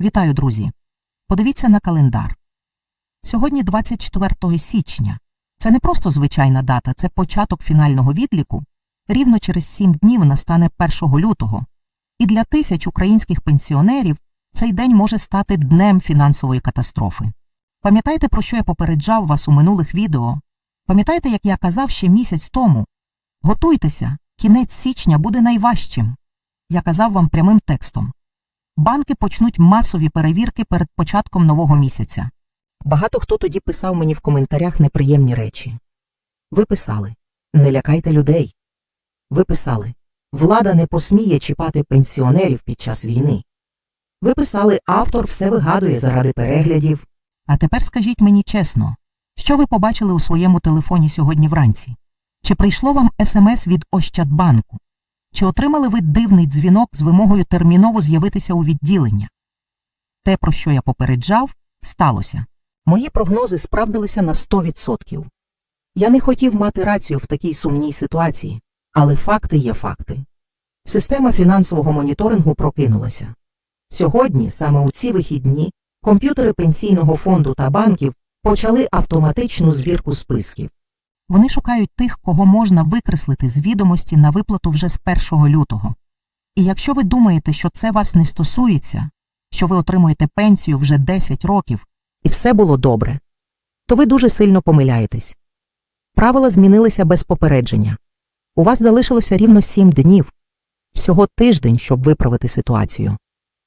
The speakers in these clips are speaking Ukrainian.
Вітаю, друзі! Подивіться на календар. Сьогодні 24 січня. Це не просто звичайна дата, це початок фінального відліку. Рівно через сім днів настане 1 лютого. І для тисяч українських пенсіонерів цей день може стати днем фінансової катастрофи. Пам'ятаєте, про що я попереджав вас у минулих відео? Пам'ятаєте, як я казав ще місяць тому? Готуйтеся, кінець січня буде найважчим. Я казав вам прямим текстом. Банки почнуть масові перевірки перед початком нового місяця. Багато хто тоді писав мені в коментарях неприємні речі. Ви писали Не лякайте людей. Ви писали Влада не посміє чіпати пенсіонерів під час війни. Ви писали Автор все вигадує заради переглядів. А тепер скажіть мені чесно, що ви побачили у своєму телефоні сьогодні вранці? Чи прийшло вам смс від Ощадбанку? Чи отримали ви дивний дзвінок з вимогою терміново з'явитися у відділення? Те, про що я попереджав, сталося. Мої прогнози справдилися на 100%. Я не хотів мати рацію в такій сумній ситуації, але факти є факти. Система фінансового моніторингу прокинулася. Сьогодні, саме у ці вихідні, комп'ютери пенсійного фонду та банків почали автоматичну звірку списків. Вони шукають тих, кого можна викреслити з відомості на виплату вже з 1 лютого. І якщо ви думаєте, що це вас не стосується, що ви отримуєте пенсію вже 10 років, і все було добре, то ви дуже сильно помиляєтесь. Правила змінилися без попередження. У вас залишилося рівно 7 днів, всього тиждень, щоб виправити ситуацію.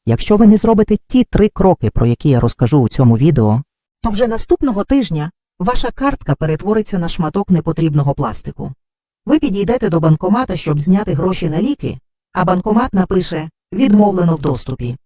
Якщо ви не зробите ті три кроки, про які я розкажу у цьому відео, то вже наступного тижня ваша картка перетвориться на шматок непотрібного пластику. Ви підійдете до банкомата, щоб зняти гроші на ліки, а банкомат напише Відмовлено в доступі.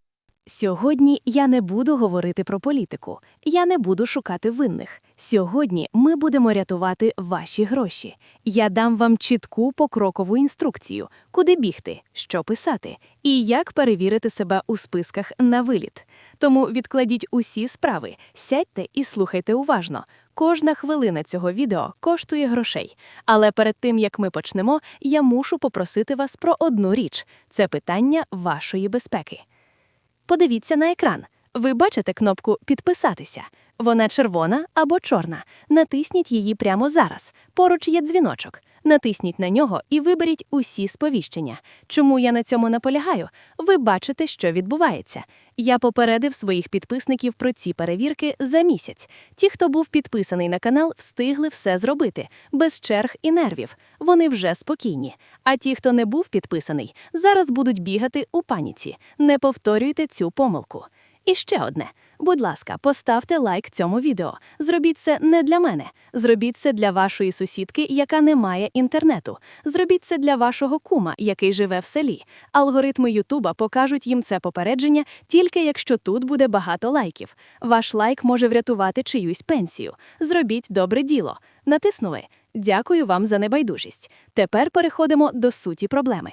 Сьогодні я не буду говорити про політику, я не буду шукати винних. Сьогодні ми будемо рятувати ваші гроші. Я дам вам чітку покрокову інструкцію, куди бігти, що писати і як перевірити себе у списках на виліт. Тому відкладіть усі справи, сядьте і слухайте уважно. Кожна хвилина цього відео коштує грошей. Але перед тим як ми почнемо, я мушу попросити вас про одну річ: це питання вашої безпеки. Подивіться на екран. Ви бачите кнопку Підписатися. Вона червона або чорна. Натисніть її прямо зараз. Поруч є дзвіночок. Натисніть на нього і виберіть усі сповіщення. Чому я на цьому наполягаю? Ви бачите, що відбувається. Я попередив своїх підписників про ці перевірки за місяць. Ті, хто був підписаний на канал, встигли все зробити без черг і нервів. Вони вже спокійні. А ті, хто не був підписаний, зараз будуть бігати у паніці. Не повторюйте цю помилку. І ще одне. Будь ласка, поставте лайк цьому відео. Зробіть це не для мене. Зробіть це для вашої сусідки, яка не має інтернету. Зробіть це для вашого кума, який живе в селі. Алгоритми Ютуба покажуть їм це попередження тільки якщо тут буде багато лайків. Ваш лайк може врятувати чиюсь пенсію. Зробіть добре діло. Натиснули. Дякую вам за небайдужість. Тепер переходимо до суті проблеми.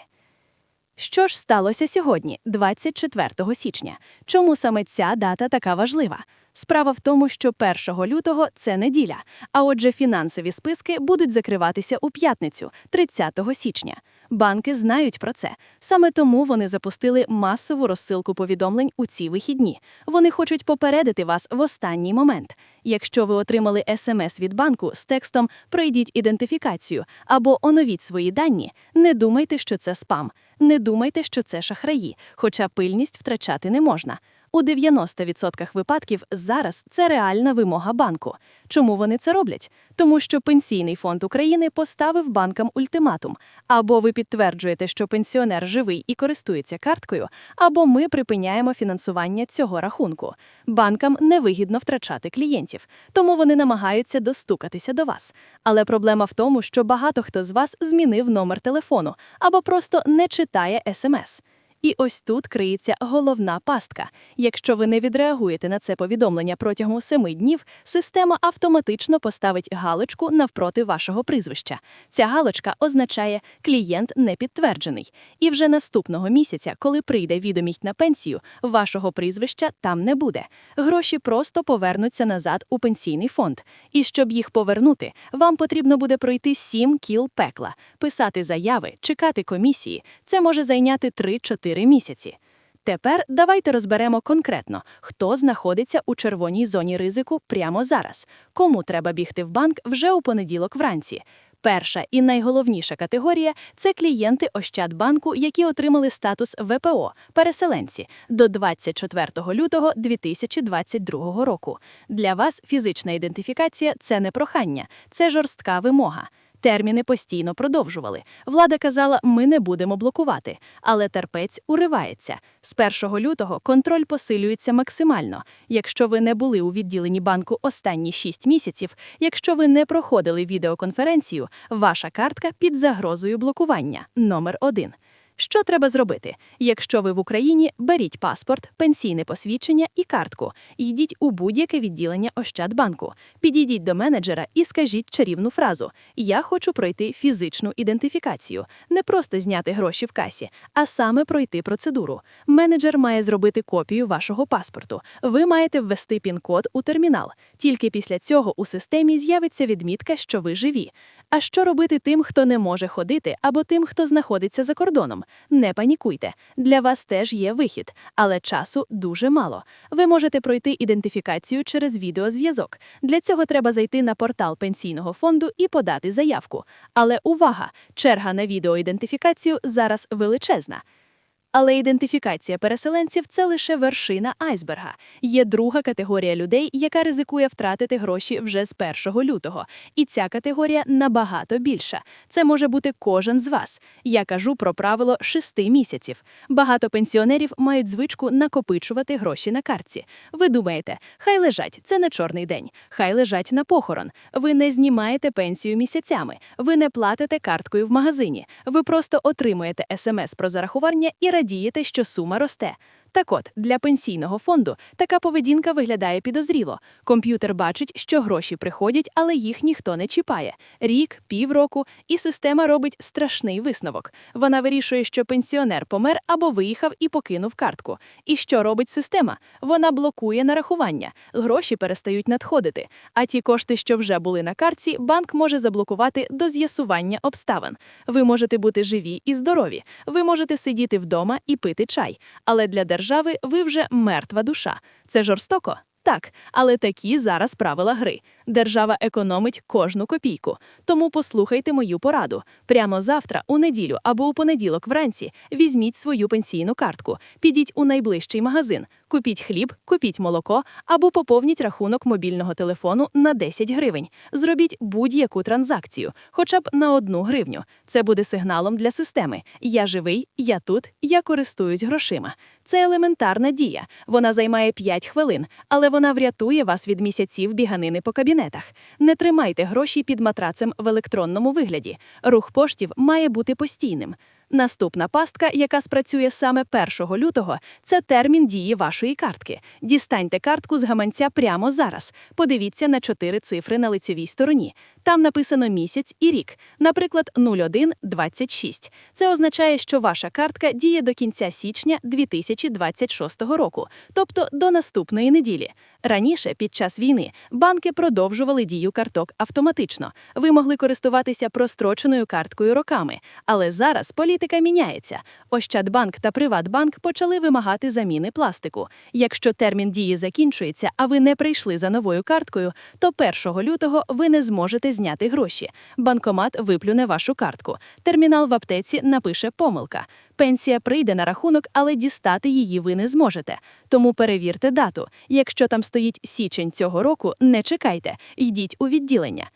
Що ж сталося сьогодні, 24 січня? Чому саме ця дата така важлива? Справа в тому, що 1 лютого це неділя, а отже, фінансові списки будуть закриватися у п'ятницю, 30 січня. Банки знають про це. Саме тому вони запустили масову розсилку повідомлень у ці вихідні. Вони хочуть попередити вас в останній момент. Якщо ви отримали смс від банку з текстом Пройдіть ідентифікацію або оновіть свої дані, не думайте, що це спам. Не думайте, що це шахраї, хоча пильність втрачати не можна. У 90% випадків зараз це реальна вимога банку. Чому вони це роблять? Тому що Пенсійний фонд України поставив банкам ультиматум: або ви підтверджуєте, що пенсіонер живий і користується карткою, або ми припиняємо фінансування цього рахунку. Банкам невигідно втрачати клієнтів, тому вони намагаються достукатися до вас. Але проблема в тому, що багато хто з вас змінив номер телефону або просто не читає смс. І ось тут криється головна пастка. Якщо ви не відреагуєте на це повідомлення протягом семи днів, система автоматично поставить галочку навпроти вашого прізвища. Ця галочка означає клієнт не підтверджений. І вже наступного місяця, коли прийде відомість на пенсію, вашого прізвища там не буде. Гроші просто повернуться назад у пенсійний фонд. І щоб їх повернути, вам потрібно буде пройти сім кіл пекла, писати заяви, чекати комісії. Це може зайняти 3-4 місяці. Тепер давайте розберемо конкретно, хто знаходиться у червоній зоні ризику прямо зараз, кому треба бігти в банк вже у понеділок вранці. Перша і найголовніша категорія це клієнти Ощадбанку, які отримали статус ВПО переселенці до 24 лютого 2022 року. Для вас фізична ідентифікація це не прохання, це жорстка вимога. Терміни постійно продовжували. Влада казала, ми не будемо блокувати, але терпець уривається. З 1 лютого контроль посилюється максимально. Якщо ви не були у відділенні банку останні 6 місяців, якщо ви не проходили відеоконференцію, ваша картка під загрозою блокування. Номер 1. Що треба зробити? Якщо ви в Україні, беріть паспорт, пенсійне посвідчення і картку. Йдіть у будь-яке відділення Ощадбанку. Підійдіть до менеджера і скажіть чарівну фразу: Я хочу пройти фізичну ідентифікацію, не просто зняти гроші в касі, а саме пройти процедуру. Менеджер має зробити копію вашого паспорту. Ви маєте ввести пін-код у термінал. Тільки після цього у системі з'явиться відмітка, що ви живі. А що робити тим, хто не може ходити, або тим, хто знаходиться за кордоном? Не панікуйте. Для вас теж є вихід, але часу дуже мало. Ви можете пройти ідентифікацію через відеозв'язок. Для цього треба зайти на портал пенсійного фонду і подати заявку. Але увага! Черга на відеоідентифікацію зараз величезна. Але ідентифікація переселенців це лише вершина айсберга. Є друга категорія людей, яка ризикує втратити гроші вже з 1 лютого. І ця категорія набагато більша. Це може бути кожен з вас. Я кажу про правило 6 місяців. Багато пенсіонерів мають звичку накопичувати гроші на картці. Ви думаєте, хай лежать, це не чорний день, хай лежать на похорон. Ви не знімаєте пенсію місяцями, ви не платите карткою в магазині. Ви просто отримуєте смс про зарахування і радієте, що сума росте. Так от, для пенсійного фонду така поведінка виглядає підозріло. Комп'ютер бачить, що гроші приходять, але їх ніхто не чіпає. Рік, півроку, і система робить страшний висновок. Вона вирішує, що пенсіонер помер або виїхав і покинув картку. І що робить система? Вона блокує нарахування. Гроші перестають надходити. А ті кошти, що вже були на картці, банк може заблокувати до з'ясування обставин. Ви можете бути живі і здорові. Ви можете сидіти вдома і пити чай. Але для держави ви вже мертва душа. Це жорстоко? Так, але такі зараз правила гри. Держава економить кожну копійку. Тому послухайте мою пораду. Прямо завтра, у неділю або у понеділок вранці, візьміть свою пенсійну картку, підіть у найближчий магазин, купіть хліб, купіть молоко або поповніть рахунок мобільного телефону на 10 гривень. Зробіть будь-яку транзакцію, хоча б на одну гривню. Це буде сигналом для системи. Я живий, я тут, я користуюсь грошима. Це елементарна дія. Вона займає 5 хвилин, але вона врятує вас від місяців біганини по кабінетах. Не тримайте гроші під матрацем в електронному вигляді. Рух поштів має бути постійним. Наступна пастка, яка спрацює саме 1 лютого, це термін дії вашої картки. Дістаньте картку з гаманця прямо зараз. Подивіться на чотири цифри на лицьовій стороні. Там написано місяць і рік, наприклад, 0126. Це означає, що ваша картка діє до кінця січня 2026 року, тобто до наступної неділі. Раніше, під час війни, банки продовжували дію карток автоматично. Ви могли користуватися простроченою карткою роками, але зараз політика міняється. Ощадбанк та Приватбанк почали вимагати заміни пластику. Якщо термін дії закінчується, а ви не прийшли за новою карткою, то 1 лютого ви не зможете зняти гроші. Банкомат виплюне вашу картку. Термінал в аптеці напише помилка. Пенсія прийде на рахунок, але дістати її ви не зможете. Тому перевірте дату. Якщо там стоїть січень цього року, не чекайте, йдіть у відділення.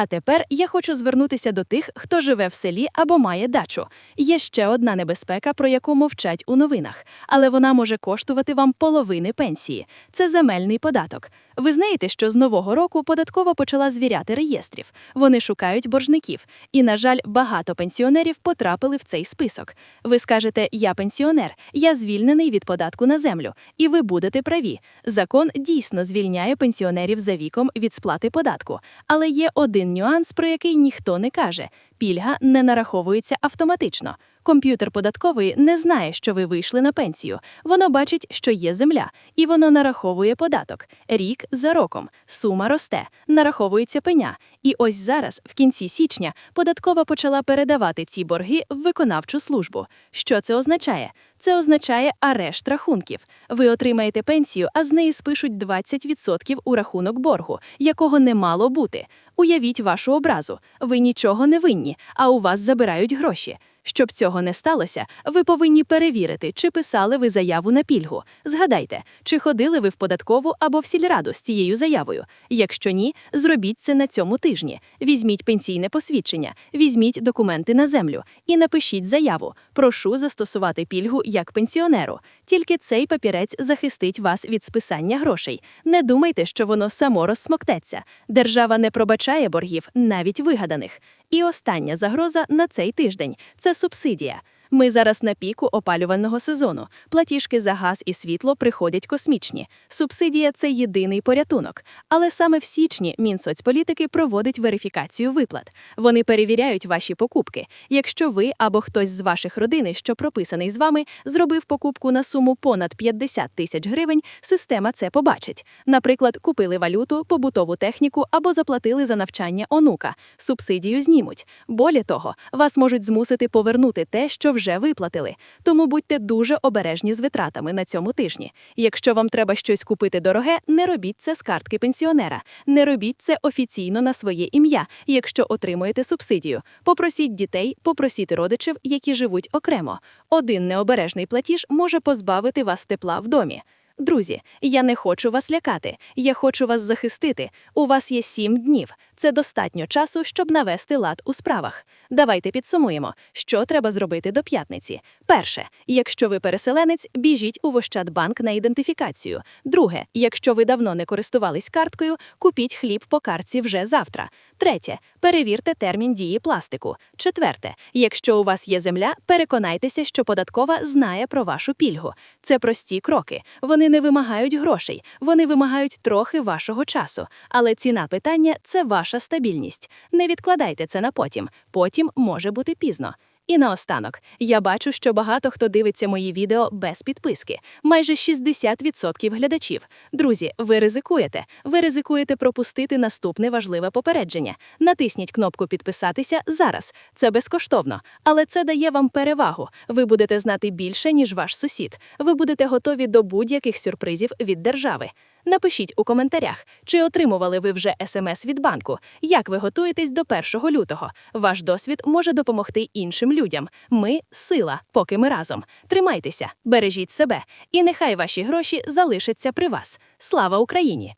А тепер я хочу звернутися до тих, хто живе в селі або має дачу. Є ще одна небезпека, про яку мовчать у новинах, але вона може коштувати вам половини пенсії. Це земельний податок. Ви знаєте, що з нового року податкова почала звіряти реєстрів. Вони шукають боржників. І, на жаль, багато пенсіонерів потрапили в цей список. Ви скажете, я пенсіонер, я звільнений від податку на землю. І ви будете праві. Закон дійсно звільняє пенсіонерів за віком від сплати податку. Але є один нюанс, про який ніхто не каже: пільга не нараховується автоматично. Комп'ютер податковий не знає, що ви вийшли на пенсію. Воно бачить, що є земля, і воно нараховує податок. Рік за роком. Сума росте, нараховується пеня. І ось зараз, в кінці січня, податкова почала передавати ці борги в виконавчу службу. Що це означає? Це означає арешт рахунків. Ви отримаєте пенсію, а з неї спишуть 20% у рахунок боргу, якого не мало бути. Уявіть вашу образу. Ви нічого не винні, а у вас забирають гроші. Щоб цього не сталося, ви повинні перевірити, чи писали ви заяву на пільгу. Згадайте, чи ходили ви в податкову або в сільраду з цією заявою. Якщо ні, зробіть це на цьому тижні. Візьміть пенсійне посвідчення, візьміть документи на землю і напишіть заяву. Прошу застосувати пільгу як пенсіонеру. Тільки цей папірець захистить вас від списання грошей. Не думайте, що воно само розсмоктеться. Держава не пробачає боргів, навіть вигаданих. І остання загроза на цей тиждень це субсидія. Ми зараз на піку опалювального сезону. Платіжки за газ і світло приходять космічні. Субсидія це єдиний порятунок. Але саме в січні Мінсоцполітики проводить верифікацію виплат. Вони перевіряють ваші покупки. Якщо ви або хтось з ваших родини, що прописаний з вами, зробив покупку на суму понад 50 тисяч гривень, система це побачить. Наприклад, купили валюту, побутову техніку або заплатили за навчання онука. Субсидію знімуть. Болі того, вас можуть змусити повернути те, що вже виплатили. Тому будьте дуже обережні з витратами на цьому тижні. Якщо вам треба щось купити дороге, не робіть це з картки пенсіонера. Не робіть це офіційно на своє ім'я, якщо отримуєте субсидію. Попросіть дітей, попросіть родичів, які живуть окремо. Один необережний платіж може позбавити вас тепла в домі. Друзі, я не хочу вас лякати, я хочу вас захистити. У вас є сім днів. Це достатньо часу, щоб навести лад у справах. Давайте підсумуємо, що треба зробити до п'ятниці. Перше, якщо ви переселенець, біжіть у Вощадбанк на ідентифікацію. Друге, якщо ви давно не користувались карткою, купіть хліб по картці вже завтра. Третє, перевірте термін дії пластику. Четверте, якщо у вас є земля, переконайтеся, що податкова знає про вашу пільгу. Це прості кроки. Вони не вимагають грошей, вони вимагають трохи вашого часу. Але ціна питання це ваша стабільність. Не відкладайте це на потім. Потім може бути пізно. І наостанок, я бачу, що багато хто дивиться мої відео без підписки. Майже 60% глядачів. Друзі, ви ризикуєте. Ви ризикуєте пропустити наступне важливе попередження. Натисніть кнопку підписатися зараз. Це безкоштовно, але це дає вам перевагу. Ви будете знати більше, ніж ваш сусід. Ви будете готові до будь-яких сюрпризів від держави. Напишіть у коментарях, чи отримували ви вже смс від банку, як ви готуєтесь до 1 лютого. Ваш досвід може допомогти іншим людям. Ми сила, поки ми разом. Тримайтеся, бережіть себе, і нехай ваші гроші залишаться при вас. Слава Україні!